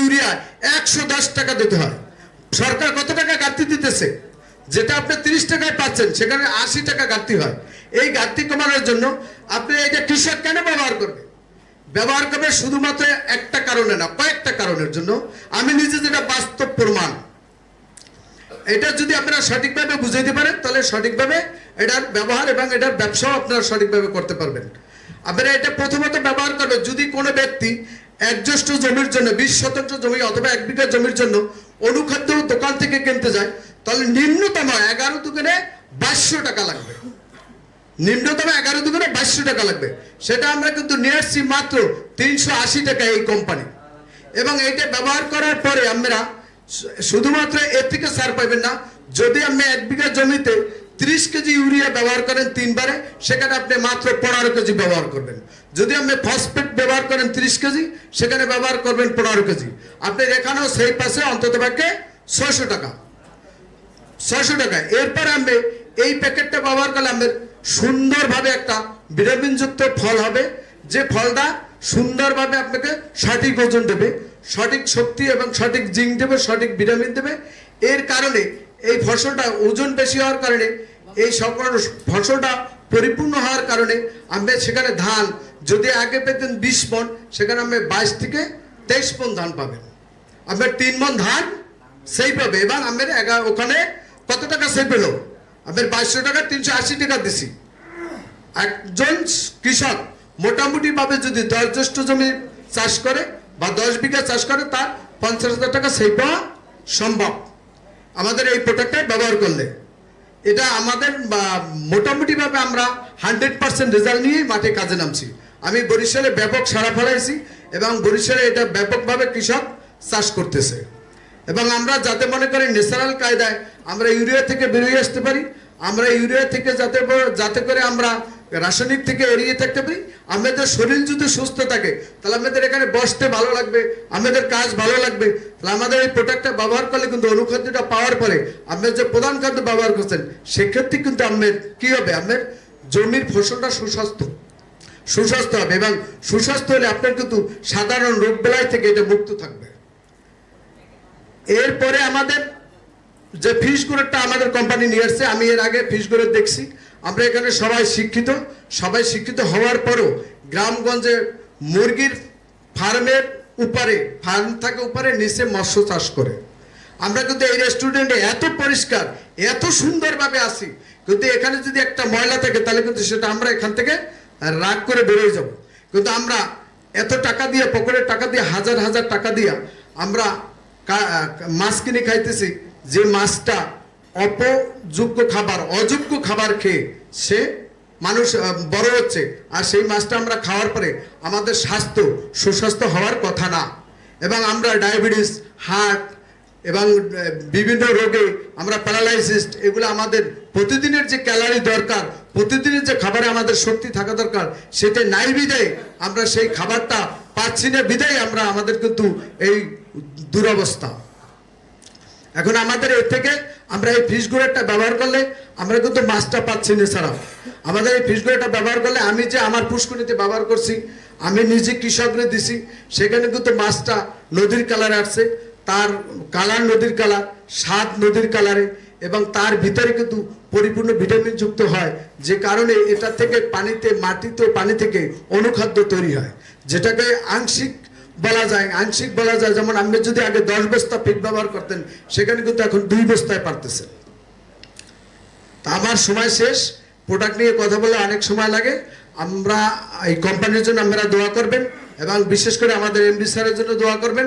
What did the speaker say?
Urea একশো দশ টাকা দিতে হয়। সরকার কত টাকা ঘাটতি দিতেছে? যেটা আপনি তিরিশ টাকায় পাচ্ছেন, সেখানে আশি টাকা ঘাটতি হয়। এই ঘাটতি কমানোর জন্য আপনি এটা কৃষক কেন ব্যবহার করবে ব্যবহার করবে শুধুমাত্র একটা কারণে না, কয়েকটা কারণের জন্য। আমি নিজে যেটা বাস্তব প্রমাণ, এটা যদি আপনারা সঠিকভাবে বুঝাইতে পারেন, তাহলে সঠিকভাবে এটার ব্যবহার এবং এটার ব্যবসাও আপনারা সঠিকভাবে করতে পারবেন। আপনারা এটা প্রথমত ব্যবহার করবেন, যদি কোনো ব্যক্তি একজস্ট জমির জন্য, বিশ শতাংশ জমি অথবা এক বিঘা জমির জন্য অনুখাদ্য দোকান থেকে কিনতে যায়, তাহলে নিম্নতম এগারো দোকানে বাইশশো টাকা লাগবে। নিম্নতম এগারো দোকানে বাইশশো টাকা লাগবে। সেটা আমরা কিন্তু নিয়ে আসছি মাত্র তিনশো আশি টাকা এই কোম্পানি এবং এটা ব্যবহার করার পরে আমরা শুধুমাত্র এর থেকে সার পাবেন না, যদি আপনি এক বিঘা জমিতে ত্রিশ কেজি ইউরিয়া ব্যবহার করেন তিনবারে, সেখানে আপনি মাত্র পনেরো কেজি ব্যবহার করবেন। যদি আপনি ফসফেট ব্যবহার করেন ত্রিশ কেজি, সেখানে ব্যবহার করবেন পনেরো কেজি। আপনি এখানেও সেই পাশে অন্তত পক্ষে ছয়শো টাকা। ছয়শো টাকা। এরপর আমি এই প্যাকেটটা ব্যবহার করলে আমাদের সুন্দরভাবে একটা ভিটামিনযুক্ত ফল হবে। যে ফলটা সুন্দরভাবে আপনাকে সঠিক ওজন দেবে, সঠিক শক্তি এবং সঠিক জিঙ্ক দেবে, সঠিক ভিটামিন দেবে। এর কারণে এই ফসলটা ওজন বেশি হওয়ার কারণে, এই সকল ফসলটা পরিপূর্ণ হওয়ার কারণে আপনি সেখানে ধান যদি আগে পেতেন বিশ মন, সেখানে আপনি বাইশ থেকে তেইশ মন ধান পাবেন। আপনার তিন মন ধান সেই পাবে। এবং আমার এগা- ওখানে কত টাকা সেভ পেল? আপনার বাইশশো টাকা, তিনশো আশি টাকা দিছি। একজন কৃষক মোটামুটি ভাবে যদি দশ জ্যেষ্ঠ জমি চাষ করে বা দশ বিঘা চাষ করে, তার পঞ্চাশ হাজার টাকা সেভ পাওয়া সম্ভব। আমাদের এই প্রোডাক্টটা ব্যবহার করলে। এটা আমাদের মোটামুটিভাবে আমরা হান্ড্রেড পার্সেন্ট রেজাল্ট নিয়েই মাঠে কাজে নামছি। আমি বরিশালে ব্যাপক সারা ফেলাইছি এবং বরিশালে এটা ব্যাপকভাবে কৃষক চাষ করতেছে। এবং আমরা যাতে মনে করি ন্যাচারাল কায়দায় আমরা ইউরিয়া থেকে বেরিয়ে আসতে পারি, আমরা ইউরিয়া থেকে যাতে যাতে করে আমরা রাসায়নিক থেকে এড়িয়ে থাকতে পারি, আমাদের শরীর যদি সুস্থ থাকে, তাহলে আমাদের এখানে বসতে ভালো লাগবে, আমাদের কাজ ভালো লাগবে, তাহলে আমাদের এই প্রোডাক্টটা ব্যবহার করলে কিন্তু অনুখাদ্যটা পাওয়ার পরে আপনার যে প্রধান খাদ্য ব্যবহার করছেন, সেক্ষেত্রে কিন্তু আপনার কি হবে? আপনার জমির ফসলটা সুস্বাস্থ্য। সুস্বাস্থ্য হবে এবং সুস্বাস্থ্য হলে আপনার কিন্তু সাধারণ রোগ বেলায় থেকে এটা মুক্ত থাকবে। এরপরে আমাদের যে ফিশ গ্রেডটা আমাদের কোম্পানি নিয়ে আসছে, আমি এর আগে ফিশ গ্রেড দেখছি। আমরা এখানে সবাই শিক্ষিত। সবাই শিক্ষিত হওয়ার পরও গ্রামগঞ্জে মুরগির ফার্মের উপরে, ফার্ম থাকে উপরে, নিচে মৎস্য চাষ করে। আমরা কিন্তু এই রেস্টুরেন্টে এত পরিষ্কার, এত সুন্দরভাবে আসি কিন্তু এখানে যদি একটা ময়লা থাকে, তাহলে কিন্তু সেটা আমরা এখান থেকে রাগ করে বেরোয় যাব। কিন্তু আমরা এত টাকা দিয়ে, পকেটের টাকা দিয়ে, হাজার হাজার টাকা দিয়ে আমরা মাছ কিনে খাইতেছি, যে মাছটা অপযোগ্য খাবার, অযোগ্য খাবার খেয়ে সে মানুষ বড় হচ্ছে আর সেই মাছটা আমরা খাওয়ার পরে আমাদের স্বাস্থ্য সুস্বাস্থ্য হওয়ার কথা না। এবং আমরা ডায়াবেটিস, হার্ট এবং বিভিন্ন রোগে আমরা প্যারালাইসিস, এগুলো আমাদের প্রতিদিনের যে ক্যালারি দরকার, প্রতিদিনের যে খাবারে আমাদের শক্তি থাকা দরকার সেটা নাই বিদায় আমরা সেই খাবারটা পাচ্ছি না বিদায় আমরা আমাদের কিন্তু এই দুরবস্থা। এখন আমাদের এর থেকে আমরা এই ফিশ গুঁড়োটা ব্যবহার করলে আমরা কিন্তু মাছটা পাচ্ছি না ছাড়া আমাদের এই ফিশ গুঁড়োটা ব্যবহার করলে আমি যে আমার পুষ্করিতে ব্যবহার করছি, আমি নিজে কৃষকরে দিছি, সেখানে কিন্তু মাছটা নদীর কালারে আসছে, তার কালার নদীর কালার স্বাদ নদীর কালারে এবং তার ভিতরে কিন্তু পরিপূর্ণ ভিটামিন যুক্ত হয়, যে কারণে এটা থেকে পানিতে, মাটিতে, পানি থেকে অনুখাদ্য তৈরি হয়, যেটাকে আংশিক বলা যায়। আংশিক বলা যায়, যেমন আপনি যদি আগে দশ বস্তা ফিট ব্যবহার করতেন, সেখানে কিন্তু এখন দুই বস্তায় পারতেছেন আমার সময় শেষ। প্রোডাক্ট নিয়ে কথা বলে অনেক সময় লাগে। আমরা এই কোম্পানির জন্য আপনারা দোয়া করবেন এবং বিশেষ করে আমাদের এমডি স্যারের জন্য দোয়া করবেন